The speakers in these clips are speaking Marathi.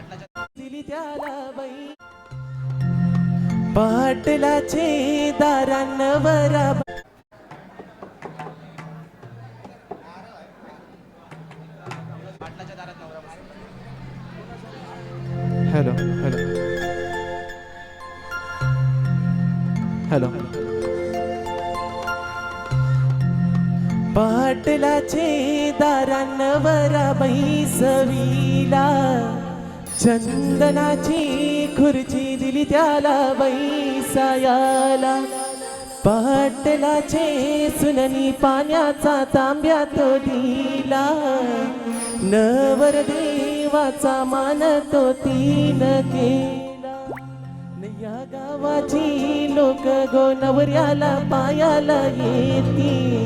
दिली त्याला बाई. पाटलाचे दारांवरा हॅलो हॅलो. हॅलो. पाटलाचे दारांवरा बैसवीला चंदनाची खुर्ची दिली त्याला बैसायाला. पाटलाचे सुननी पाण्याचा तांब्या तो दिला. नवर देवाचा मान तो तीन केला. या गावाची लोक गो नवऱ्याला पायाला येती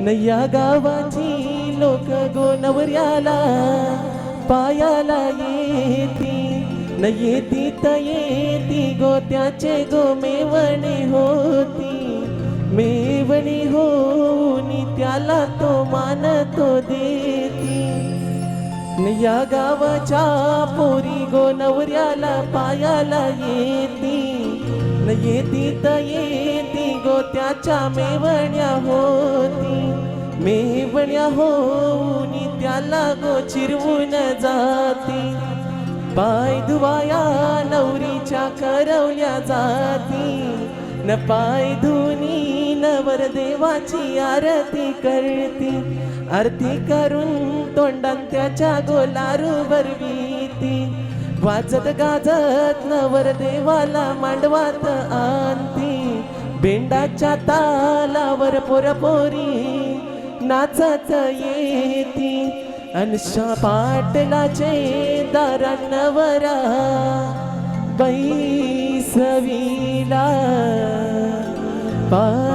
न गावाची लोक गोनवऱ्याला पायाला येती न येती त येती गोत्याचे गो मेवणी होती. मेवणी होऊनी त्याला तो मानतो देती. न या गावाच्या पोरी गो नवऱ्याला पायाला येती. न येती त येती गो त्याच्या मेवण्या होती. मेवण्या होऊन त्याला गो चिरवून जाती. पाय धुवाया नवरीच्या करवल्या जाती. न पाय धुनी नवर देवाची आरती करती. आरती करून तोंडात त्याच्या गोलारू भरवीती वाजत गाजत नवर देवाला मांडवात आणती. बेंडाच्या तालावर पोरपोरी नाचत येती. अनशा पाटलाचे दारांवरा बैसवीला पा